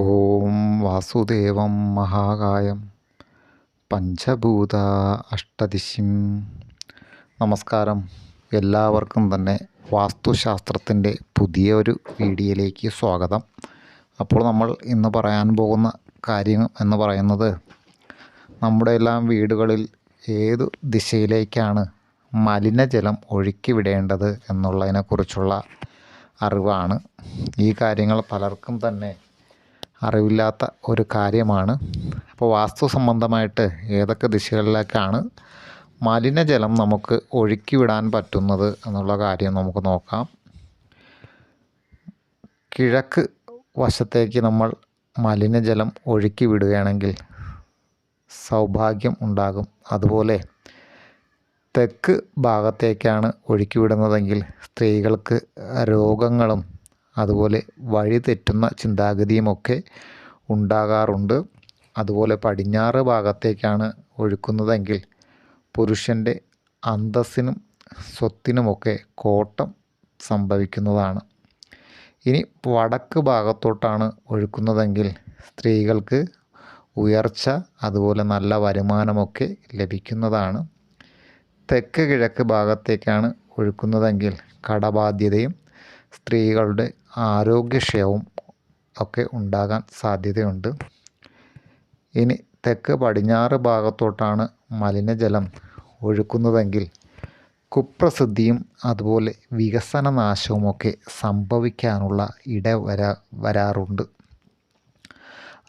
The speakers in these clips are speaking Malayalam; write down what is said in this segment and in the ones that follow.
ഓം വാസുദേവം മഹാകായം പഞ്ചഭൂത അഷ്ടദിശിം നമസ്കാരം. എല്ലാവർക്കും തന്നെ വാസ്തുശാസ്ത്രത്തിന്റെ പുതിയ ഒരു വീഡിയോയിലേക്ക് സ്വാഗതം. അപ്പോൾ നമ്മൾ ഇന്ന് പറയാൻ പോകുന്ന കാര്യം എന്ന് പറയുന്നത് നമ്മുടെ എല്ലാം വീടുകളിൽ ഏത് ദിശയിലേക്കാണ് മലിനജലം ഒഴുക്കി വിടേണ്ടത് എന്നുള്ളതിനെക്കുറിച്ചുള്ള അറിവാണ്. ഈ കാര്യങ്ങൾ പലർക്കും തന്നെ അറിവില്ലാത്ത ഒരു കാര്യമാണ്. അപ്പോൾ വാസ്തു സംബന്ധമായിട്ട് ഏതൊക്കെ ദിശകളിലേക്കാണ് മലിനജലം നമുക്ക് ഒഴുക്കി വിടാൻ പറ്റുന്നത് എന്നുള്ള കാര്യം നമുക്ക് നോക്കാം. കിഴക്ക് വശത്തേക്ക് നമ്മൾ മലിനജലം ഒഴുക്കി വിടുകയാണെങ്കിൽ സൗഭാഗ്യം ഉണ്ടാകും. അതുപോലെ തെക്ക് ഭാഗത്തേക്കാണ് ഒഴുക്കി വിടുന്നതെങ്കിൽ സ്ത്രീകൾക്ക് രോഗങ്ങളും അതുപോലെ വഴി തെറ്റുന്ന ചിന്താഗതിയുമൊക്കെ ഉണ്ടാകാറുണ്ട്. അതുപോലെ പടിഞ്ഞാറ് ഭാഗത്തേക്കാണ് ഒഴുക്കുന്നതെങ്കിൽ പുരുഷന്റെ അന്തസ്സിനും സ്വത്തിനുമൊക്കെ കോട്ടം സംഭവിക്കുന്നതാണ്. ഇനി വടക്ക് ഭാഗത്തോട്ടാണ് ഒഴുക്കുന്നതെങ്കിൽ സ്ത്രീകൾക്ക് ഉയർച്ച അതുപോലെ നല്ല വരുമാനമൊക്കെ ലഭിക്കുന്നതാണ്. തെക്ക് കിഴക്ക് ഭാഗത്തേക്കാണ് ഒഴുക്കുന്നതെങ്കിൽ കടബാധ്യതയും സ്ത്രീകളുടെ ആരോഗ്യക്ഷയവും ഒക്കെ ഉണ്ടാകാൻ സാധ്യതയുണ്ട്. ഇനി തെക്ക് പടിഞ്ഞാറ് ഭാഗത്തോട്ടാണ് മലിനജലം ഒഴുക്കുന്നതെങ്കിൽ കുപ്രസിദ്ധിയും അതുപോലെ വികസന നാശവുമൊക്കെ സംഭവിക്കാനുള്ള ഇട വരാ വരാറുണ്ട്.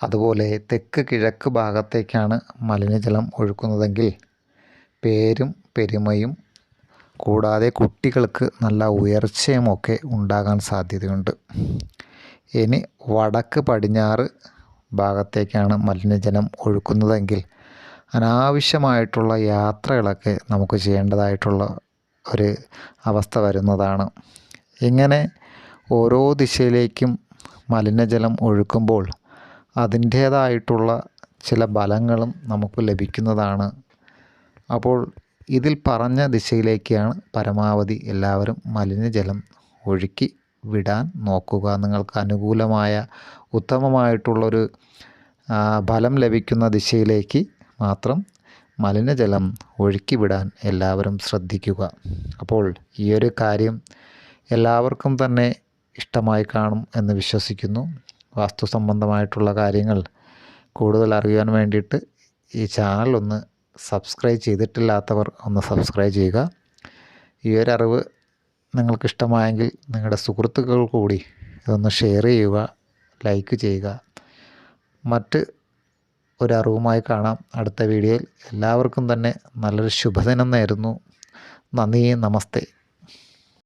അതുപോലെ തെക്ക് കിഴക്ക് ഭാഗത്തേക്കാണ് മലിനജലം ഒഴുക്കുന്നതെങ്കിൽ പേരും പെരുമയും കൂടാതെ കുട്ടികൾക്ക് നല്ല ഉയർച്ചയുമൊക്കെ ഉണ്ടാകാൻ സാധ്യതയുണ്ട്. ഇനി വടക്ക് പടിഞ്ഞാറ് ഭാഗത്തേക്കാണ് മലിനജലം ഒഴുക്കുന്നതെങ്കിൽ അനാവശ്യമായിട്ടുള്ള യാത്രകളൊക്കെ നമുക്ക് ചെയ്യേണ്ടതായിട്ടുള്ള ഒരു അവസ്ഥ വരുന്നതാണ്. ഇങ്ങനെ ഓരോ ദിശയിലേക്കും മലിനജലം ഒഴുക്കുമ്പോൾ അതിന്റേതായിട്ടുള്ള ചില ബലങ്ങളും നമുക്ക് ലഭിക്കുന്നതാണ്. അപ്പോൾ ഇതിൽ പറഞ്ഞ ദിശയിലേക്കാണ് പരമാവധി എല്ലാവരും മലിനജലം ഒഴുക്കി വിടാൻ നോക്കുക. നിങ്ങൾക്ക് അനുകൂലമായ ഉത്തമമായിട്ടുള്ളൊരു ഫലം ലഭിക്കുന്ന ദിശയിലേക്ക് മാത്രം മലിനജലം ഒഴുക്കി വിടാൻ എല്ലാവരും ശ്രദ്ധിക്കുക. അപ്പോൾ ഈ ഒരു കാര്യം എല്ലാവർക്കും തന്നെ ഇഷ്ടമായി കാണും എന്ന് വിശ്വസിക്കുന്നു. വാസ്തു സംബന്ധമായിട്ടുള്ള കാര്യങ്ങൾ കൂടുതൽ അറിയാൻ വേണ്ടിയിട്ട് ഈ ചാനൽ ഒന്ന് സബ്സ്ക്രൈബ് ചെയ്തിട്ടില്ലാത്തവർ ഒന്ന് സബ്സ്ക്രൈബ് ചെയ്യുക. ഈ ഒരു അറിവ് നിങ്ങൾക്ക് ഇഷ്ടമായെങ്കിൽ നിങ്ങളുടെ സുഹൃത്തുക്കൾ കൂടി ഇതൊന്ന് ഷെയർ ചെയ്യുക ലൈക്ക് ചെയ്യുക. മറ്റ് ഒരറിവുമായി കാണാം. അടുത്ത വീഡിയോയിൽ എല്ലാവർക്കും തന്നെ നല്ലൊരു ശുഭദിനം നേരുന്നു. നന്ദി നമസ്തേ.